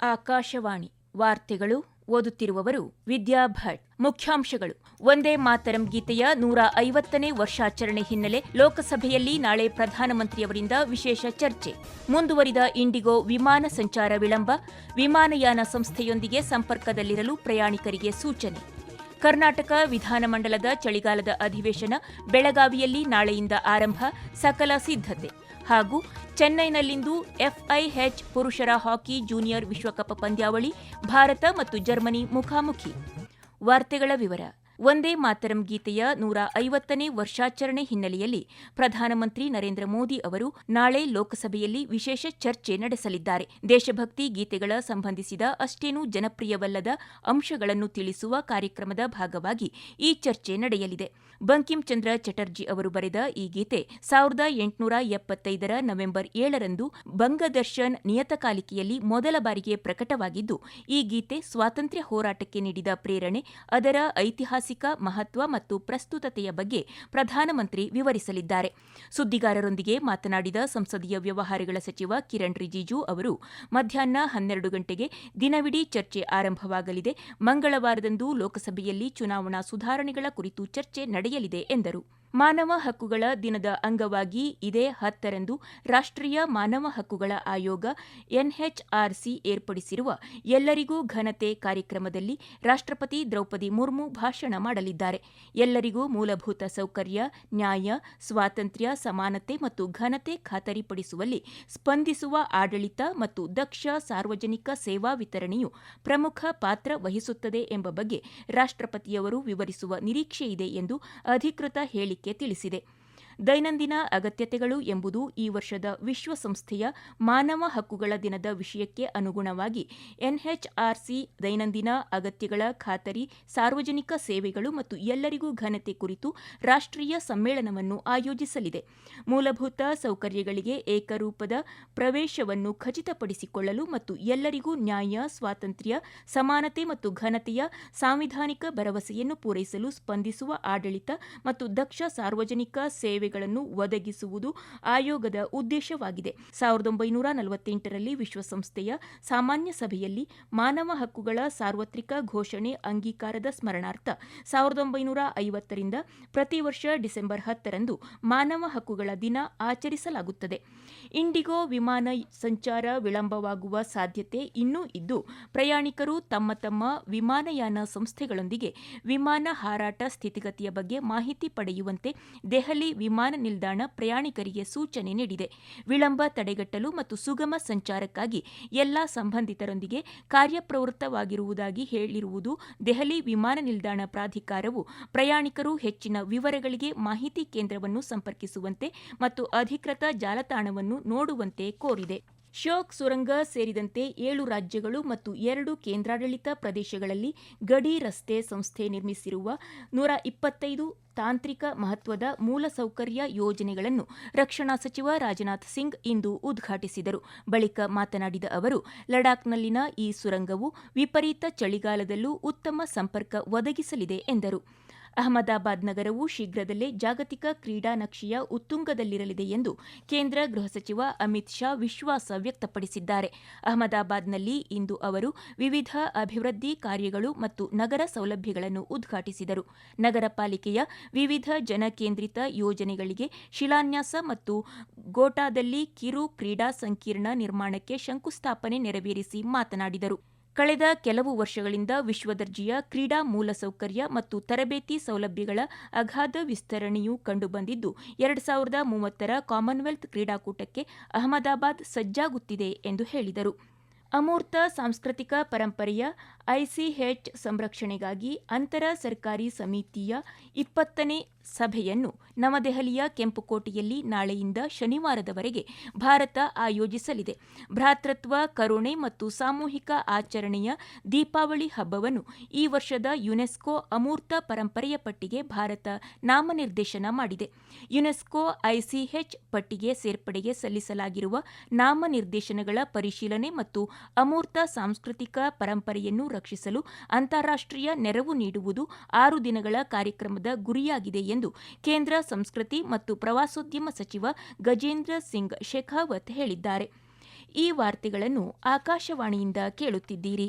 ಆಕಾಶವಾಣಿ ವಾರ್ತೆಗಳು ಓದುತ್ತಿರುವವರು ವಿದ್ಯಾಭಟ್ ಮುಖ್ಯಾಂಶಗಳು. ಒಂದೇ ಮಾತರಂ ಗೀತೆಯ ನೂರ ಐವತ್ತನೇ ವರ್ಷಾಚರಣೆ ಹಿನ್ನೆಲೆ ಲೋಕಸಭೆಯಲ್ಲಿ ನಾಳೆ ಪ್ರಧಾನಮಂತ್ರಿಯವರಿಂದ ವಿಶೇಷ ಚರ್ಚೆ. ಮುಂದುವರಿದ ಇಂಡಿಗೋ ವಿಮಾನ ಸಂಚಾರ ವಿಳಂಬ, ವಿಮಾನಯಾನ ಸಂಸ್ಥೆಯೊಂದಿಗೆ ಸಂಪರ್ಕದಲ್ಲಿರಲು ಪ್ರಯಾಣಿಕರಿಗೆ ಸೂಚನೆ. ಕರ್ನಾಟಕ ವಿಧಾನಮಂಡಲದ ಚಳಿಗಾಲದ ಅಧಿವೇಶನ ಬೆಳಗಾವಿಯಲ್ಲಿ ನಾಳೆಯಿಂದ ಆರಂಭ, ಸಕಲ ಸಿದ್ಧತೆ. ಹಾಗೂ ಚೆನ್ನೈನಲ್ಲಿಂದು ಎಫ್ಐಎಚ್ ಪುರುಷರ ಹಾಕಿ ಜೂನಿಯರ್ ವಿಶ್ವಕಪ್ ಪಂದ್ಯಾವಳಿ ಭಾರತ ಮತ್ತು ಜರ್ಮನಿ ಮುಖಾಮುಖಿ. ವಾರ್ತೆಗಳ ವಿವರ. ಒಂದೇ ಮಾತರಂ ಗೀತೆಯ ನೂರ ಐವತ್ತನೇ ವರ್ಷಾಚರಣೆ ಹಿನ್ನೆಲೆಯಲ್ಲಿ ಪ್ರಧಾನಮಂತ್ರಿ ನರೇಂದ್ರ ಮೋದಿ ಅವರು ನಾಳೆ ಲೋಕಸಭೆಯಲ್ಲಿ ವಿಶೇಷ ಚರ್ಚೆ ನಡೆಸಲಿದ್ದಾರೆ. ದೇಶಭಕ್ತಿ ಗೀತೆಗಳ ಸಂಬಂಧಿಸಿದ ಅಷ್ಟೇನೂ ಜನಪ್ರಿಯವಲ್ಲದ ಅಂಶಗಳನ್ನು ತಿಳಿಸುವ ಕಾರ್ಯಕ್ರಮದ ಭಾಗವಾಗಿ ಈ ಚರ್ಚೆ ನಡೆಯಲಿದೆ. ಬಂಕಿಂ ಚಂದ್ರ ಚಟರ್ಜಿ ಅವರು ಬರೆದ ಈ ಗೀತೆ ಸಾವಿರದ ಎಂಟುನೂರ ಎಪ್ಪತ್ತೈದರ ನವೆಂಬರ್ ಏಳರಂದು ಬಂಗದರ್ಶನ್ ನಿಯತಕಾಲಿಕೆಯಲ್ಲಿ ಮೊದಲ ಬಾರಿಗೆ ಪ್ರಕಟವಾಗಿದ್ದು, ಈ ಗೀತೆ ಸ್ವಾತಂತ್ರ್ಯ ಹೋರಾಟಕ್ಕೆ ನೀಡಿದ ಪ್ರೇರಣೆ, ಅದರ ಐತಿಹಾಸಿಕ ಮಹತ್ವ ಮತ್ತು ಪ್ರಸ್ತುತತೆಯ ಬಗ್ಗೆ ಪ್ರಧಾನಮಂತ್ರಿ ವಿವರಿಸಲಿದ್ದಾರೆ. ಸುದ್ದಿಗಾರರೊಂದಿಗೆ ಮಾತನಾಡಿದ ಸಂಸದೀಯ ವ್ಯವಹಾರಗಳ ಸಚಿವ ಕಿರಣ್ ರಿಜಿಜು ಅವರು, ಮಧ್ಯಾಹ್ನ ಹನ್ನೆರಡು ಗಂಟೆಗೆ ದಿನವಿಡೀ ಚರ್ಚೆ ಆರಂಭವಾಗಲಿದೆ. ಮಂಗಳವಾರದಂದು ಲೋಕಸಭೆಯಲ್ಲಿ ಚುನಾವಣಾ ಸುಧಾರಣೆಗಳ ಕುರಿತು ಚರ್ಚೆ ನಡೆಯಲಿದೆ ಎಂದರು. ಮಾನವ ಹಕ್ಕುಗಳ ದಿನದ ಅಂಗವಾಗಿ ಇದೇ ಹತ್ತರಂದು ರಾಷ್ಟ್ರೀಯ ಮಾನವ ಹಕ್ಕುಗಳ ಆಯೋಗ ಎನ್ಎಚ್ಆರ್ಸಿ ಏರ್ಪಡಿಸಿರುವ ಎಲ್ಲರಿಗೂ ಘನತೆ ಕಾರ್ಯಕ್ರಮದಲ್ಲಿ ರಾಷ್ಟ್ರಪತಿ ದ್ರೌಪದಿ ಮುರ್ಮು ಭಾಷಣ ಮಾಡಲಿದ್ದಾರೆ. ಎಲ್ಲರಿಗೂ ಮೂಲಭೂತ ಸೌಕರ್ಯ, ನ್ಯಾಯ, ಸ್ವಾತಂತ್ರ್ಯ, ಸಮಾನತೆ ಮತ್ತು ಘನತೆ ಖಾತರಿಪಡಿಸುವಲ್ಲಿ ಸ್ಪಂದಿಸುವ ಆಡಳಿತ ಮತ್ತು ದಕ್ಷ ಸಾರ್ವಜನಿಕ ಸೇವಾ ವಿತರಣೆಯು ಪ್ರಮುಖ ಪಾತ್ರ ವಹಿಸುತ್ತದೆ ಎಂಬ ಬಗ್ಗೆ ರಾಷ್ಟ್ರಪತಿಯವರು ವಿವರಿಸುವ ನಿರೀಕ್ಷೆಯಿದೆ ಎಂದು ಅಧಿಕೃತ ಹೇಳಿಕೆ ತಿಳಿಸಿದೆ. ದೈನಂದಿನ ಅಗತ್ಯತೆಗಳು ಎಂಬುದು ಈ ವರ್ಷದ ವಿಶ್ವಸಂಸ್ಥೆಯ ಮಾನವ ಹಕ್ಕುಗಳ ದಿನದ ವಿಷಯಕ್ಕೆ ಅನುಗುಣವಾಗಿ ಎನ್ಎಚ್ಆರ್ಸಿ ದೈನಂದಿನ ಅಗತ್ಯಗಳ ಖಾತರಿ, ಸಾರ್ವಜನಿಕ ಸೇವೆಗಳು ಮತ್ತು ಎಲ್ಲರಿಗೂ ಘನತೆ ಕುರಿತು ರಾಷ್ಟ್ರೀಯ ಸಮ್ಮೇಳನವನ್ನು ಆಯೋಜಿಸಲಿದೆ. ಮೂಲಭೂತ ಸೌಕರ್ಯಗಳಿಗೆ ಏಕರೂಪದ ಪ್ರವೇಶವನ್ನು ಖಚಿತಪಡಿಸಿಕೊಳ್ಳಲು ಮತ್ತು ಎಲ್ಲರಿಗೂ ನ್ಯಾಯ, ಸ್ವಾತಂತ್ರ್ಯ, ಸಮಾನತೆ ಮತ್ತು ಘನತೆಯ ಸಾಂವಿಧಾನಿಕ ಭರವಸೆಯನ್ನು ಪೂರೈಸಲು ಸ್ಪಂದಿಸುವ ಆಡಳಿತ ಮತ್ತು ದಕ್ಷ ಸಾರ್ವಜನಿಕ ಸೇವೆ ಗಳನ್ನು ಒದಗಿಸುವುದು ಆಯೋಗದ ಉದ್ದೇಶವಾಗಿದೆ. ಸಾವಿರದ ಒಂಬೈನೂರ ನಲವತ್ತೆಂಟರಲ್ಲಿ ವಿಶ್ವಸಂಸ್ಥೆಯ ಸಾಮಾನ್ಯ ಸಭೆಯಲ್ಲಿ ಮಾನವ ಹಕ್ಕುಗಳ ಸಾರ್ವತ್ರಿಕ ಘೋಷಣೆ ಅಂಗೀಕಾರದ ಸ್ಮರಣಾರ್ಥ ಸಾವಿರದ ಒಂಬೈನೂರ ಐವತ್ತರಿಂದ ಪ್ರತಿ ವರ್ಷ ಡಿಸೆಂಬರ್ ಹತ್ತರಂದು ಮಾನವ ಹಕ್ಕುಗಳ ದಿನ ಆಚರಿಸಲಾಗುತ್ತದೆ. ಇಂಡಿಗೋ ವಿಮಾನ ಸಂಚಾರ ವಿಳಂಬವಾಗುವ ಸಾಧ್ಯತೆ ಇನ್ನೂ ಇದ್ದು, ಪ್ರಯಾಣಿಕರು ತಮ್ಮ ತಮ್ಮ ವಿಮಾನಯಾನ ಸಂಸ್ಥೆಗಳೊಂದಿಗೆ ವಿಮಾನ ಹಾರಾಟ ಸ್ಥಿತಿಗತಿಯ ಬಗ್ಗೆ ಮಾಹಿತಿ ಪಡೆಯುವಂತೆ ದೆಹಲಿ ವಿಮಾನ ನಿಲ್ದಾಣ ಪ್ರಯಾಣಿಕರಿಗೆ ಸೂಚನೆ ನೀಡಿದೆ. ವಿಳಂಬ ತಡೆಗಟ್ಟಲು ಮತ್ತು ಸುಗಮ ಸಂಚಾರಕ್ಕಾಗಿ ಎಲ್ಲಾ ಸಂಬಂಧಿತರೊಂದಿಗೆ ಕಾರ್ಯಪ್ರವೃತ್ತವಾಗಿರುವುದಾಗಿ ಹೇಳಿರುವುದು ದೆಹಲಿ ವಿಮಾನ ನಿಲ್ದಾಣ ಪ್ರಾಧಿಕಾರವು. ಪ್ರಯಾಣಿಕರು ಹೆಚ್ಚಿನ ವಿವರಗಳಿಗೆ ಮಾಹಿತಿ ಕೇಂದ್ರವನ್ನು ಸಂಪರ್ಕಿಸುವಂತೆ ಮತ್ತು ಅಧಿಕೃತ ಜಾಲತಾಣವನ್ನು ನೋಡುವಂತೆ ಕೋರಿದೆ. ಶೋಕ್ ಸುರಂಗ ಸೇರಿದಂತೆ ಏಳು ರಾಜ್ಯಗಳು ಮತ್ತು ಎರಡು ಕೇಂದ್ರಾಡಳಿತ ಪ್ರದೇಶಗಳಲ್ಲಿ ಗಡಿ ರಸ್ತೆ ಸಂಸ್ಥೆ ನಿರ್ಮಿಸಿರುವ ನೂರ ಇಪ್ಪತ್ತೈದು ತಾಂತ್ರಿಕ ಮಹತ್ವದ ಮೂಲಸೌಕರ್ಯ ಯೋಜನೆಗಳನ್ನು ರಕ್ಷಣಾ ಸಚಿವ ರಾಜನಾಥ್ ಸಿಂಗ್ ಇಂದು ಉದ್ಘಾಟಿಸಿದರು. ಬಳಿಕ ಮಾತನಾಡಿದ ಅವರು, ಲಡಾಖ್ನಲ್ಲಿನ ಈ ಸುರಂಗವು ವಿಪರೀತ ಚಳಿಗಾಲದಲ್ಲೂ ಉತ್ತಮ ಸಂಪರ್ಕ ಒದಗಿಸಲಿದೆ ಎಂದರು. ಅಹಮದಾಬಾದ್ ನಗರವು ಶೀಘ್ರದಲ್ಲೇ ಜಾಗತಿಕ ಕ್ರೀಡಾ ನಕ್ಷೆಯ ಉತ್ತುಂಗದಲ್ಲಿರಲಿದೆ ಎಂದು ಕೇಂದ್ರ ಗೃಹ ಸಚಿವ ಅಮಿತ್ ಶಾ ವಿಶ್ವಾಸ ವ್ಯಕ್ತಪಡಿಸಿದ್ದಾರೆ. ಅಹಮದಾಬಾದ್ನಲ್ಲಿ ಇಂದು ಅವರು ವಿವಿಧ ಅಭಿವೃದ್ಧಿ ಕಾರ್ಯಗಳು ಮತ್ತು ನಗರ ಸೌಲಭ್ಯಗಳನ್ನು ಉದ್ಘಾಟಿಸಿದರು. ನಗರ ಪಾಲಿಕೆಯ ವಿವಿಧ ಜನಕೇಂದ್ರಿತ ಯೋಜನೆಗಳಿಗೆ ಶಿಲಾನ್ಯಾಸ ಮತ್ತು ಗೋಟಾದಲ್ಲಿ ಕಿರು ಕ್ರೀಡಾ ಸಂಕೀರ್ಣ ನಿರ್ಮಾಣಕ್ಕೆ ಶಂಕುಸ್ಥಾಪನೆ ನೆರವೇರಿಸಿ ಮಾತನಾಡಿದರು. ಕಳೆದ ಕೆಲವು ವರ್ಷಗಳಿಂದ ವಿಶ್ವದರ್ಜೆಯ ಕ್ರೀಡಾ ಮೂಲಸೌಕರ್ಯ ಮತ್ತು ತರಬೇತಿ ಸೌಲಭ್ಯಗಳ ಅಗಾಧ ವಿಸ್ತರಣೆಯು ಕಂಡುಬಂದಿದ್ದು, ಎರಡು ಸಾವಿರದ ಮೂವತ್ತರ ಕಾಮನ್ವೆಲ್ತ್ ಕ್ರೀಡಾಕೂಟಕ್ಕೆ ಅಹಮದಾಬಾದ್ ಸಜ್ಜಾಗುತ್ತಿದೆ ಎಂದು ಹೇಳಿದರು. ಅಮೂರ್ತ ಸಾಂಸ್ಕೃತಿಕ ಪರಂಪರೆಯ ಐಸಿಹೆಚ್ ಸಂರಕ್ಷಣೆಗಾಗಿ ಅಂತರ ಸರ್ಕಾರಿ ಸಮಿತಿಯ ಇಪ್ಪತ್ತನೇ ಸಭೆಯನ್ನು ನವದೆಹಲಿಯ ಕೆಂಪುಕೋಟೆಯಲ್ಲಿ ನಾಳೆಯಿಂದ ಶನಿವಾರದವರೆಗೆ ಭಾರತ ಆಯೋಜಿಸಲಿದೆ. ಭ್ರಾತೃತ್ವ, ಕರುಣೆ ಮತ್ತು ಸಾಮೂಹಿಕ ಆಚರಣೆಯ ದೀಪಾವಳಿ ಹಬ್ಬವನ್ನು ಈ ವರ್ಷದ ಯುನೆಸ್ಕೋ ಅಮೂರ್ತ ಪರಂಪರೆಯ ಪಟ್ಟಿಗೆ ಭಾರತ ನಾಮನಿರ್ದೇಶನ ಮಾಡಿದೆ. ಯುನೆಸ್ಕೋ ಐಸಿಹೆಚ್ ಪಟ್ಟಿಗೆ ಸೇರ್ಪಡೆಗೆ ಸಲ್ಲಿಸಲಾಗಿರುವ ನಾಮನಿರ್ದೇಶನಗಳ ಪರಿಶೀಲನೆ ಮತ್ತು ಅಮೂರ್ತ ಸಾಂಸ್ಕೃತಿಕ ಪರಂಪರೆಯನ್ನು ರಕ್ಷಿಸಲು ಅಂತಾರಾಷ್ಟ್ರೀಯ ನೆರವು ನೀಡುವುದು ಆರು ದಿನಗಳ ಕಾರ್ಯಕ್ರಮದ ಗುರಿಯಾಗಿದೆ ಎಂದು ಕೇಂದ್ರ ಸಂಸ್ಕೃತಿ ಮತ್ತು ಪ್ರವಾಸೋದ್ಯಮ ಸಚಿವ ಗಜೇಂದ್ರ ಸಿಂಗ್ ಶೇಖಾವತ್ ಹೇಳಿದ್ದಾರೆ. ಈ ವಾರ್ತೆಗಳನ್ನು ಆಕಾಶವಾಣಿಯಿಂದ ಕೇಳುತ್ತಿದ್ದೀರಿ.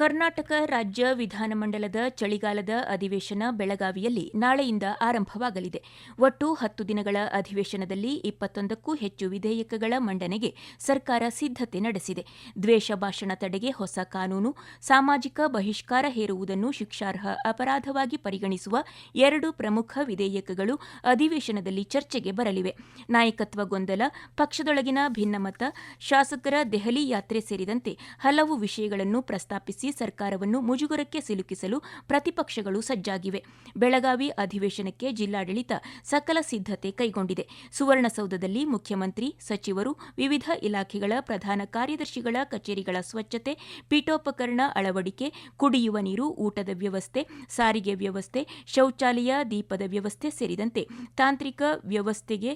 ಕರ್ನಾಟಕ ರಾಜ್ಯ ವಿಧಾನಮಂಡಲದ ಚಳಿಗಾಲದ ಅಧಿವೇಶನ ಬೆಳಗಾವಿಯಲ್ಲಿ ನಾಳೆಯಿಂದ ಆರಂಭವಾಗಲಿದೆ. ಒಟ್ಟು ಹತ್ತು ದಿನಗಳ ಅಧಿವೇಶನದಲ್ಲಿ ಇಪ್ಪತ್ತೊಂದಕ್ಕೂ ಹೆಚ್ಚು ವಿಧೇಯಕಗಳ ಮಂಡನೆಗೆ ಸರ್ಕಾರ ಸಿದ್ದತೆ ನಡೆಸಿದೆ. ದ್ವೇಷ ಭಾಷಣ ತಡೆಗೆ ಹೊಸ ಕಾನೂನು, ಸಾಮಾಜಿಕ ಬಹಿಷ್ಕಾರ ಹೇರುವುದನ್ನು ಶಿಕ್ಷಾರ್ಹ ಅಪರಾಧವಾಗಿ ಪರಿಗಣಿಸುವ ಎರಡು ಪ್ರಮುಖ ವಿಧೇಯಕಗಳು ಅಧಿವೇಶನದಲ್ಲಿ ಚರ್ಚೆಗೆ ಬರಲಿವೆ. ನಾಯಕತ್ವ ಗೊಂದಲ ಪಕ್ಷದೊಳಗಿನ ಭಿನ್ನಮತ, ಶಾಸಕರ ದೆಹಲಿ ಯಾತ್ರೆ ಸೇರಿದಂತೆ ಹಲವು ವಿಷಯಗಳನ್ನು ಪ್ರಸ್ತಾಪಿಸಿ ಸರ್ಕಾರವನ್ನು ಮುಜುಗರಕ್ಕೆ ಸಿಲುಕಿಸಲು ಪ್ರತಿಪಕ್ಷಗಳು ಸಜ್ಜಾಗಿವೆ. ಬೆಳಗಾವಿ ಅಧಿವೇಶನಕ್ಕೆ ಜಿಲ್ಲಾಡಳಿತ ಸಕಲ ಸಿದ್ಧತೆ ಕೈಗೊಂಡಿದೆ. ಸುವರ್ಣಸೌಧದಲ್ಲಿ ಮುಖ್ಯಮಂತ್ರಿ, ಸಚಿವರು, ವಿವಿಧ ಇಲಾಖೆಗಳ ಪ್ರಧಾನ ಕಾರ್ಯದರ್ಶಿಗಳ ಕಚೇರಿಗಳ ಸ್ವಚ್ಛತೆ, ಪೀಠೋಪಕರಣ ಅಳವಡಿಕೆ, ಕುಡಿಯುವ ನೀರು, ಊಟದ ವ್ಯವಸ್ಥೆ, ಸಾರಿಗೆ ವ್ಯವಸ್ಥೆ, ಶೌಚಾಲಯ, ದೀಪದ ವ್ಯವಸ್ಥೆ ಸೇರಿದಂತೆ ತಾಂತ್ರಿಕ ವ್ಯವಸ್ಥೆಗೆ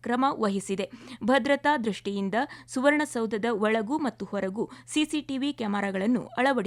ಕ್ರಮ ವಹಿಸಿದೆ. ಭದ್ರತಾ ದೃಷ್ಟಿಯಿಂದ ಸುವರ್ಣಸೌಧದ ಒಳಗೂ ಮತ್ತು ಹೊರಗೂ ಸಿಸಿಟಿವಿ ಕ್ಯಾಮೆರಾಗಳನ್ನು ಅಳವಡಿಸಲಾಗಿದೆ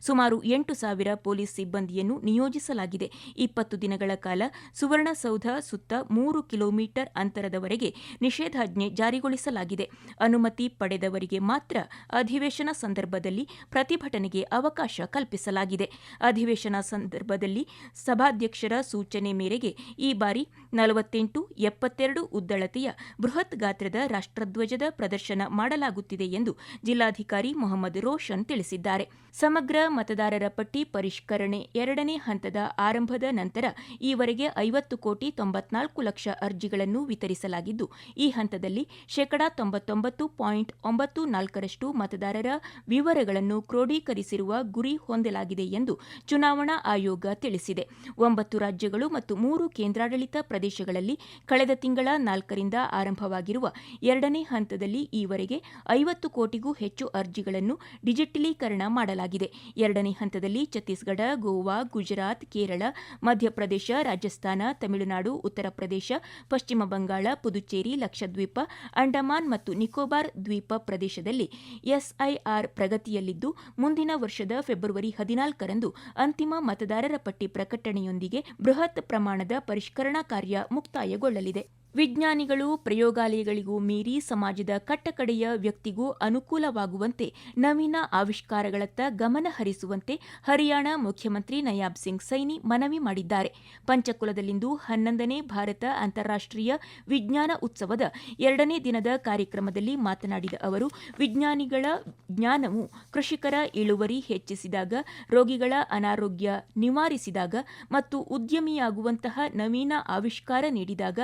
ಸುಮಾರು ಎಂಟು ಸಾವಿರ ಪೊಲೀಸ್ ಸಿಬ್ಬಂದಿಯನ್ನು ನಿಯೋಜಿಸಲಾಗಿದೆ. ಇಪ್ಪತ್ತು ದಿನಗಳ ಕಾಲ ಸುವರ್ಣಸೌಧ ಸುತ್ತ ಮೂರು ಕಿಲೋಮೀಟರ್ ಅಂತರದವರೆಗೆ ನಿಷೇಧಾಜ್ಞೆ ಜಾರಿಗೊಳಿಸಲಾಗಿದೆ. ಅನುಮತಿ ಪಡೆದವರಿಗೆ ಮಾತ್ರ ಅಧಿವೇಶನ ಸಂದರ್ಭದಲ್ಲಿ ಪ್ರತಿಭಟನೆಗೆ ಅವಕಾಶ ಕಲ್ಪಿಸಲಾಗಿದೆ. ಅಧಿವೇಶನ ಸಂದರ್ಭದಲ್ಲಿ ಸಭಾಧ್ಯಕ್ಷರ ಸೂಚನೆ ಮೇರೆಗೆ ಈ ಬಾರಿ ನಲವತ್ತೆಂಟು, ಎಪ್ಪತ್ತೆರಡು ಉದ್ದಳತೆಯ ಬೃಹತ್ ಗಾತ್ರದ ರಾಷ್ಟ್ರಧ್ವಜದ ಪ್ರದರ್ಶನ ಮಾಡಲಾಗುತ್ತಿದೆ ಎಂದು ಜಿಲ್ಲಾಧಿಕಾರಿ ಮೊಹಮ್ಮದ್ ರೋಷನ್ ತಿಳಿಸಿದ್ದಾರೆ. ಸಮಗ್ರ ಮತದಾರರ ಪಟ್ಟಿ ಪರಿಷ್ಕರಣೆ ಎರಡನೇ ಹಂತದ ಆರಂಭದ ನಂತರ ಈವರೆಗೆ ಐವತ್ತು ಕೋಟಿ ತೊಂಬತ್ನಾಲ್ಕು ಲಕ್ಷ ಅರ್ಜಿಗಳನ್ನು ವಿತರಿಸಲಾಗಿದ್ದು, ಈ ಹಂತದಲ್ಲಿ ಶೇಕಡಾ ತೊಂಬತ್ತೊಂಬತ್ತು ಪಾಯಿಂಟ್ ಒಂಬತ್ತು ನಾಲ್ಕರಷ್ಟು ಮತದಾರರ ವಿವರಗಳನ್ನು ಕ್ರೋಢೀಕರಿಸಿರುವ ಗುರಿ ಹೊಂದಲಾಗಿದೆ ಎಂದು ಚುನಾವಣಾ ಆಯೋಗ ತಿಳಿಸಿದೆ. ಒಂಬತ್ತು ರಾಜ್ಯಗಳು ಮತ್ತು ಮೂರು ಕೇಂದ್ರಾಡಳಿತ ಪ್ರದೇಶಗಳಲ್ಲಿ ಕಳೆದ ತಿಂಗಳ ನಾಲ್ಕರಿಂದ ಆರಂಭವಾಗಿರುವ ಎರಡನೇ ಹಂತದಲ್ಲಿ ಈವರೆಗೆ ಐವತ್ತು ಕೋಟಿಗೂ ಹೆಚ್ಚು ಅರ್ಜಿಗಳನ್ನು ಡಿಜಿಟಲೀಕರಣ ಮಾಡಲಾಗಿದೆ. ಎರಡನೇ ಹಂತದಲ್ಲಿ ಛತ್ತೀಸ್ಗಢ, ಗೋವಾ, ಗುಜರಾತ್, ಕೇರಳ, ಮಧ್ಯಪ್ರದೇಶ, ರಾಜಸ್ಥಾನ, ತಮಿಳುನಾಡು, ಉತ್ತರ ಪ್ರದೇಶ, ಪಶ್ಚಿಮ ಬಂಗಾಳ, ಪುದುಚೇರಿ, ಲಕ್ಷದ್ವೀಪ, ಅಂಡಮಾನ್ ಮತ್ತು ನಿಕೋಬಾರ್ ದ್ವೀಪ ಪ್ರದೇಶದಲ್ಲಿ ಎಸ್ಐಆರ್ ಪ್ರಗತಿಯಲ್ಲಿದ್ದು, ಮುಂದಿನ ವರ್ಷದ ಫೆಬ್ರವರಿ ಹದಿನಾಲ್ಕರಂದು ಅಂತಿಮ ಮತದಾರರ ಪಟ್ಟಿ ಪ್ರಕಟಣೆಯೊಂದಿಗೆ ಬೃಹತ್ ಪ್ರಮಾಣದ ಪರಿಷ್ಕರಣಾ ಕಾರ್ಯ ಮುಕ್ತಾಯಗೊಳ್ಳಲಿದೆ. ವಿಜ್ಞಾನಿಗಳು ಪ್ರಯೋಗಾಲಯಗಳಿಗೂ ಮೀರಿ ಸಮಾಜದ ಕಟ್ಟಕಡೆಯ ವ್ಯಕ್ತಿಗೂ ಅನುಕೂಲವಾಗುವಂತೆ ನವೀನ ಆವಿಷ್ಕಾರಗಳತ್ತ ಗಮನ ಹರಿಸುವಂತೆ ಹರಿಯಾಣ ಮುಖ್ಯಮಂತ್ರಿ ನಯಾಬ್ ಸಿಂಗ್ ಸೈನಿ ಮನವಿ ಮಾಡಿದ್ದಾರೆ. ಪಂಚಕುಲದಲ್ಲಿಂದು ಹನ್ನೊಂದನೇ ಭಾರತ ಅಂತಾರಾಷ್ಟ್ರೀಯ ವಿಜ್ಞಾನ ಉತ್ಸವದ ಎರಡನೇ ದಿನದ ಕಾರ್ಯಕ್ರಮದಲ್ಲಿ ಮಾತನಾಡಿದ ಅವರು, ವಿಜ್ಞಾನಿಗಳ ಜ್ಞಾನವು ಕೃಷಿಕರ ಇಳುವರಿ ಹೆಚ್ಚಿಸಿದಾಗ, ರೋಗಿಗಳ ಅನಾರೋಗ್ಯ ನಿವಾರಿಸಿದಾಗ ಮತ್ತು ಉದ್ಯಮಿಯಾಗುವಂತಹ ನವೀನ ಆವಿಷ್ಕಾರ ನೀಡಿದಾಗ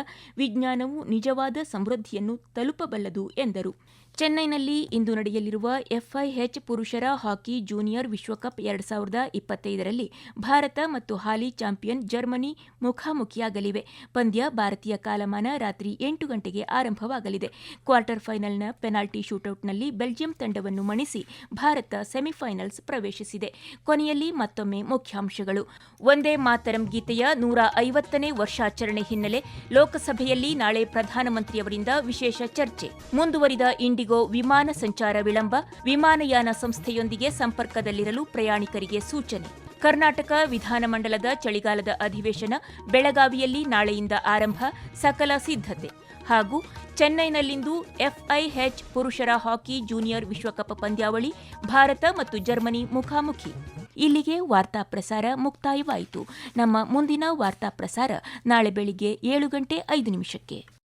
ವಿಜ್ಞಾನವು ನಿಜವಾದ ಸಮೃದ್ಧಿಯನ್ನು ತಲುಪಬಲ್ಲದು ಎಂದರು. ಚೆನ್ನೈನಲ್ಲಿ ಇಂದು ನಡೆಯಲಿರುವ ಎಫ್ಐಎಚ್ ಪುರುಷರ ಹಾಕಿ ಜೂನಿಯರ್ ವಿಶ್ವಕಪ್ ಎರಡ್ ಸಾವಿರದ ಇಪ್ಪತ್ತೈದರಲ್ಲಿ ಭಾರತ ಮತ್ತು ಹಾಲಿ ಚಾಂಪಿಯನ್ ಜರ್ಮನಿ ಮುಖಾಮುಖಿಯಾಗಲಿವೆ. ಪಂದ್ಯ ಭಾರತೀಯ ಕಾಲಮಾನ ರಾತ್ರಿ ಎಂಟು ಗಂಟೆಗೆ ಆರಂಭವಾಗಲಿದೆ. ಕ್ವಾರ್ಟರ್ ಫೈನಲ್ನ ಪೆನಾಲ್ಟಿ ಶೂಟೌಟ್ನಲ್ಲಿ ಬೆಲ್ಜಿಯಂ ತಂಡವನ್ನು ಮಣಿಸಿ ಭಾರತ ಸೆಮಿಫೈನಲ್ಸ್ ಪ್ರವೇಶಿಸಿದೆ. ಕೊನೆಯಲ್ಲಿ ಮತ್ತೊಮ್ಮೆ ಮುಖ್ಯಾಂಶಗಳು. ಒಂದೇ ಮಾತರಂ ಗೀತೆಯ ನೂರ ಐವತ್ತನೇ ವರ್ಷಾಚರಣೆ ಹಿನ್ನೆಲೆ ಲೋಕಸಭೆಯಲ್ಲಿ ನಾಳೆ ಪ್ರಧಾನಮಂತ್ರಿಯವರಿಂದ ವಿಶೇಷ ಚರ್ಚೆ. ಮುಂದುವರಿದ ಇಂಡಿಗೋ ವಿಮಾನ ಸಂಚಾರ ವಿಳಂಬ, ವಿಮಾನಯಾನ ಸಂಸ್ಥೆಯೊಂದಿಗೆ ಸಂಪರ್ಕದಲ್ಲಿರಲು ಪ್ರಯಾಣಿಕರಿಗೆ ಸೂಚನೆ. ಕರ್ನಾಟಕ ವಿಧಾನಮಂಡಲದ ಚಳಿಗಾಲದ ಅಧಿವೇಶನ ಬೆಳಗಾವಿಯಲ್ಲಿ ನಾಳೆಯಿಂದ ಆರಂಭ, ಸಕಲ ಸಿದ್ಧತೆ. ಹಾಗೂ ಚೆನ್ನೈನಲ್ಲಿಂದು ಎಫ್ಐಎಚ್ ಪುರುಷರ ಹಾಕಿ ಜೂನಿಯರ್ ವಿಶ್ವಕಪ್ ಪಂದ್ಯಾವಳಿ, ಭಾರತ ಮತ್ತು ಜರ್ಮನಿ ಮುಖಾಮುಖಿ. ಇಲ್ಲಿಗೆ ವಾರ್ತಾ ಪ್ರಸಾರ ಮುಕ್ತಾಯವಾಯಿತು. ನಮ್ಮ ಮುಂದಿನ ವಾರ್ತಾ ಪ್ರಸಾರ ನಾಳೆ ಬೆಳಿಗ್ಗೆ ಏಳು ಗಂಟೆ ಐದು ನಿಮಿಷಕ್ಕೆ.